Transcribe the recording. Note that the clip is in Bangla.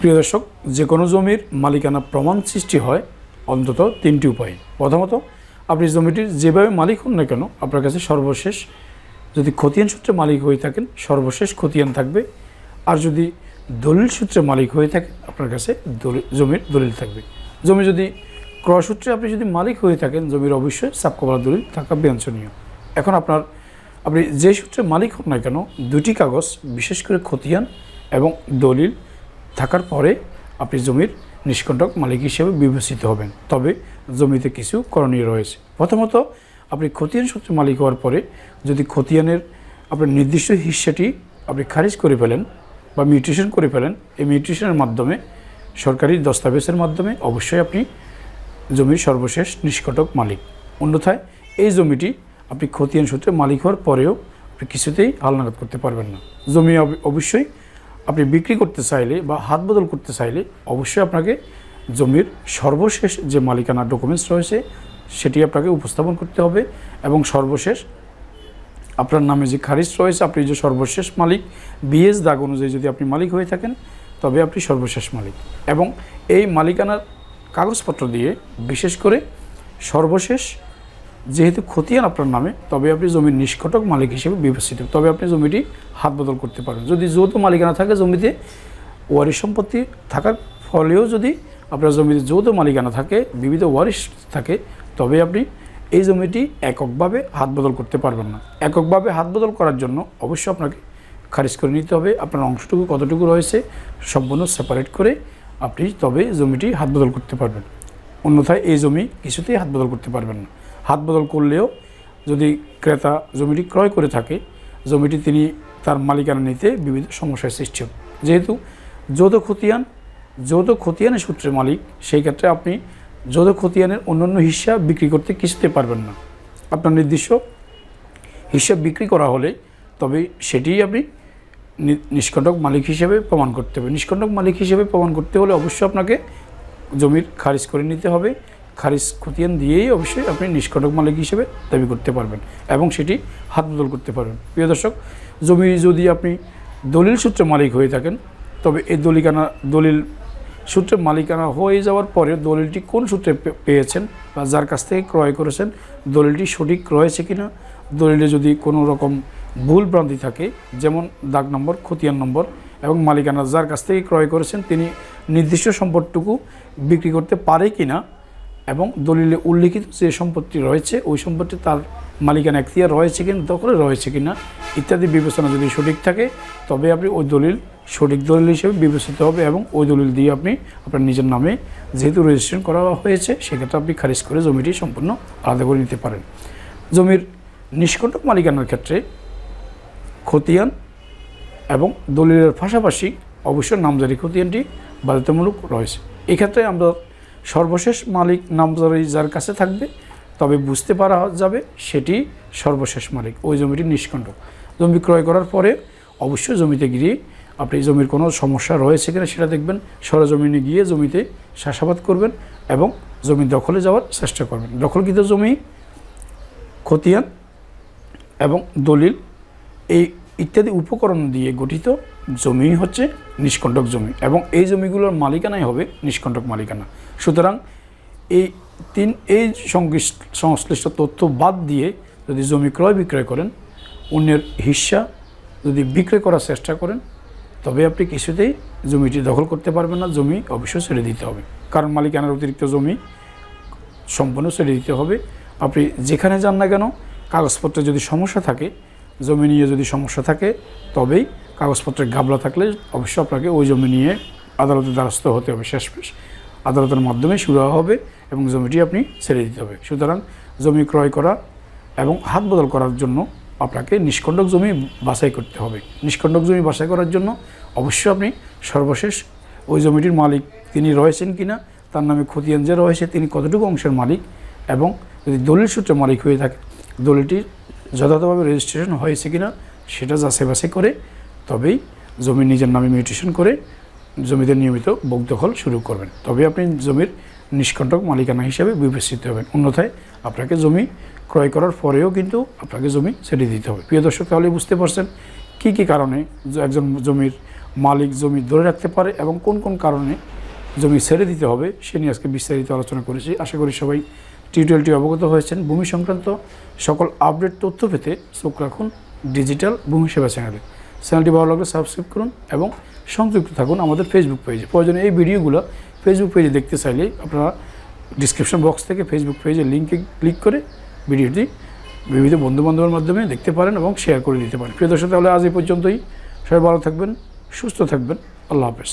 প্রিয় দর্শক, যে কোনো জমির মালিকানা প্রমাণ সৃষ্টি হয় অন্তত তিনটি উপায়ে। প্রথমত, আপনি জমিটির যেভাবে মালিক হন না কেন, আপনার কাছে সর্বশেষ যদি খতিয়ান সূত্রে মালিক হয়ে থাকেন, সর্বশেষ খতিয়ান থাকবে। আর যদি দলিল সূত্রে মালিক হয়ে থাকেন আপনার কাছে জমির দলিল থাকবে। জমি যদি ক্রয় সূত্রে আপনি যদি মালিক হয়ে থাকেন, জমির অবশ্যই সাবকবলা দলিল থাকা বাঞ্ছনীয় এখন আপনার, আপনি যে সূত্রে মালিক হন না কেন, দুটি কাগজ, বিশেষ করে খতিয়ান এবং দলিল থাকার পরে আপনি জমির নিষ্কণ্টক মালিক হিসেবে বিবেচিত হবেন। তবে জমিতে কিছু করণীয় রয়েছে। প্রথমত, আপনি খতিয়ান সূত্রে মালিক হওয়ার পরে যদি খতিয়ানের আপনার নির্দিষ্ট হিস্সাটি আপনি খারিজ করে ফেলেন বা মিউটেশন করে ফেলেন, এই মিউটেশনের মাধ্যমে, সরকারি দস্তাবেজের মাধ্যমে অবশ্যই আপনি জমির সর্বশেষ নিষ্কটক মালিক। অন্যথায়, এই জমিটি আপনি খতিয়ান সূত্রে মালিক হওয়ার পরেও আপনি কিছুতেই হালনাগাদ করতে পারবেন না। জমি অব- অবশ্যই আপনি বিক্রি করতে চাইলে বা হাত বদল করতে চাইলে অবশ্যই আপনাকে জমির সর্বশেষ যে মালিকানা ডকুমেন্টস রয়েছে, সেটি আপনাকে উপস্থাপন করতে হবে এবং সর্বশেষ আপনার নামে যে খারিজ রয়েছে, আপনি যে সর্বশেষ মালিক বিএস দাগ অনুযায়ী যদি আপনি মালিক হয়ে থাকেন, তবে আপনি সর্বশেষ মালিক। এবং এই মালিকানার কাগজপত্র দিয়ে বিশেষ করে সর্বশেষ যেহেতু খতিয়ান আপনার নামে, তবে আপনি জমির নিষ্কটক মালিক হিসেবে বিবেচিত। তবে আপনি জমিটি হাত বদল করতে পারেন যদি যৌথ মালিকানা থাকে জমিতে, ওয়ারিশ সম্পত্তি থাকার ফলেও যদি আপনার জমিতে যৌথ মালিকানা থাকে, বিবিধ ওয়ারিশ থাকে, তবে আপনি এই জমিটি এককভাবে হাত বদল করতে পারবেন না। এককভাবে হাত বদল করার জন্য অবশ্যই আপনাকে খারিজ করে নিতে হবে। আপনার অংশটুকু কতটুকু রয়েছে, সম্পূর্ণ সেপারেট করে আপনি তবে জমিটি হাত বদল করতে পারবেন। অন্যথায় এই জমি কিছুতেই হাত বদল করতে পারবেন না। হাত বদল করলেও যদি ক্রেতা জমিটি ক্রয় করে থাকে, জমিটি তিনি তার মালিকানা নিতে বিবিধ সমস্যার সৃষ্টি হবে। যেহেতু যৌথ খতিয়ান, যৌথ খতিয়ানের সূত্রে মালিক, সেই ক্ষেত্রে আপনি যৌথ খতিয়ানের অন্যান্য হিসাব বিক্রি করতে কিছুতে পারবেন না। আপনার নির্দিষ্ট হিসাব বিক্রি করা হলে তবে সেটিই আপনি নিষ্কণ্টক মালিক হিসেবে প্রমাণ করতে হবে। নিষ্কণ্টক মালিক হিসেবে প্রমাণ করতে হলে অবশ্যই আপনাকে জমির খারিজ করে নিতে হবে। খারিজ খতিয়ান দিয়েই অবশ্যই আপনি নিষ্কণ্টক মালিক হিসেবে দাবি করতে পারবেন এবং সেটি হাত বদল করতে পারবেন। প্রিয় দর্শক, জমি যদি আপনি দলিল সূত্রে মালিক হয়ে থাকেন, তবে এই দলিকানা দলিল সূত্রে মালিকানা হয়ে যাওয়ার পরে দলিলটি কোন সূত্রে পেয়েছেন বা যার কাছ থেকে ক্রয় করেছেন, দলিলটি সঠিক রয়েছে কিনা, দলিলে যদি কোনো রকম ভুল ভ্রান্তি থাকে, যেমন দাগ নম্বর, খতিয়ান নম্বর এবং মালিকানা যার কাছ থেকে ক্রয় করেছেন, তিনি নির্দিষ্ট সম্পদটুকু বিক্রি করতে পারে কিনা এবং দলিলে উল্লিখিত যে সম্পত্তি রয়েছে, ওই সম্পত্তি তার মালিকানা এখতিয়ার রয়েছে কিনা, দখলে রয়েছে কিনা ইত্যাদি বিবেচনা যদি সঠিক থাকে, তবে আপনি ওই দলিল সঠিক দলিল হিসেবে বিবেচিত হবে এবং ওই দলিল দিয়ে আপনি আপনার নিজের নামে যেহেতু রেজিস্ট্রেশন করা হয়েছে, সেক্ষেত্রে আপনি খারিজ করে জমিটি সম্পূর্ণ আলাদা করে নিতে পারেন। জমির নিষ্কণ্টক মালিকানার ক্ষেত্রে খতিয়ান এবং দলিলের পাশাপাশি অবশ্য নামজারি খতিয়ানটি বাধ্যতামূলক রয়েছে। এক্ষেত্রে আমরা সর্বশেষ মালিক নামজারি যার কাছে থাকবে, তবে বুঝতে পারা যাবে সেটি সর্বশেষ মালিক, ওই জমিটি নিষ্কণ্টক জমি ক্রয় করার পরে অবশ্যই জমিতে গিয়ে আপনি জমির কোনো সমস্যা রয়েছে কিনা সেটা দেখবেন, সরজমিনে গিয়ে জমিতে চাষাবাদ করবেন এবং জমি দখলে যাওয়ার চেষ্টা করবেন। দখলকৃত জমি, খতিয়ান এবং দলিল, এই ইত্যাদি উপকরণ দিয়ে গঠিত জমি হচ্ছে নিষ্কণ্টক জমি এবং এই জমিগুলোর মালিকানাই হবে নিষ্কণ্টক মালিকানা। সুতরাং এই তিন এই সংশ্লিষ্ট তথ্য বাদ দিয়ে যদি জমি ক্রয় বিক্রয় করেন, অন্যের হিস্সা যদি বিক্রয় করার চেষ্টা করেন, তবে আপনি কিছুতেই জমিটি দখল করতে পারবেন না, জমি অবশ্যই ছেড়ে দিতে হবে। কারণ মালিকানার অতিরিক্ত জমি সম্পূর্ণ ছেড়ে দিতে হবে। আপনি যেখানে যান না কেন, কাগজপত্রে যদি সমস্যা থাকে জমি নিয়ে যদি সমস্যা থাকে, তবেই কাগজপত্রের গাবলা থাকলে অবশ্যই আপনাকে ওই জমি নিয়ে আদালতের দ্বারস্থ হতে হবে শেষমেশ। আদালতের মাধ্যমে শুরু হবে এবং জমিটি আপনি ছেড়ে দিতে হবে। সুতরাং জমি ক্রয় করা এবং হাত বদল করার জন্য আপনাকে নিষ্কণ্ডক জমি বাছাই করতে হবে। নিষ্কণ্ডক জমি বাছাই করার জন্য অবশ্যই আপনি সর্বশেষ ওই জমিটির মালিক তিনি রয়েছেন কিনা, তার নামে খতিয়ান যে রয়েছে, তিনি কতটুকু অংশের মালিক এবং যদি দলিল সূত্রে মালিক হয়ে থাকে, দলিলটির যথাযথভাবে রেজিস্ট্রেশন হয়েছে কিনা সেটা যাচাই বাছাই করে তবেই জমি নিজের নামে মিউটেশন করে জমিতে নিয়মিত বক দখল শুরু করবেন। তবে আপনি জমির নিষ্কণ্টক মালিকানা হিসেবে বিবেচিত হবেন। অন্যথায় আপনাকে জমি ক্রয় করার পরেও কিন্তু আপনাকে জমি ছেড়ে দিতে হবে। প্রিয় দর্শক, তাহলে বুঝতে পারছেন কী কী কারণে একজন জমির মালিক জমি ধরে রাখতে পারে এবং কোন কোন কারণে জমি ছেড়ে দিতে হবে, সে নিয়ে আজকে বিস্তারিত আলোচনা করেছি। আশা করি সবাই টিউটোরিয়ালটি অবগত হয়েছেন ভূমি সংক্রান্ত সকল আপডেট তথ্য পেতে চোখ রাখুন ডিজিটাল ভূমি সেবা চ্যানেলে। চ্যানেলটি ভালো লাগলে সাবস্ক্রাইব করুন এবং সংযুক্ত থাকুন আমাদের ফেসবুক পেজে প্রয়োজনে এই ভিডিওগুলো ফেসবুক পেজে দেখতে চাইলে আপনারা ডিসক্রিপশন বক্স থেকে ফেসবুক পেজে লিঙ্কে ক্লিক করে ভিডিওটি বিবিধ বন্ধুবান্ধবের মাধ্যমে দেখতে পারেন এবং শেয়ার করে দিতে পারেন। প্রিয় দর্শক, তাহলে আজ এই পর্যন্তই। সবাই ভালো থাকবেন, সুস্থ থাকবেন। আল্লাহ হাফেজ।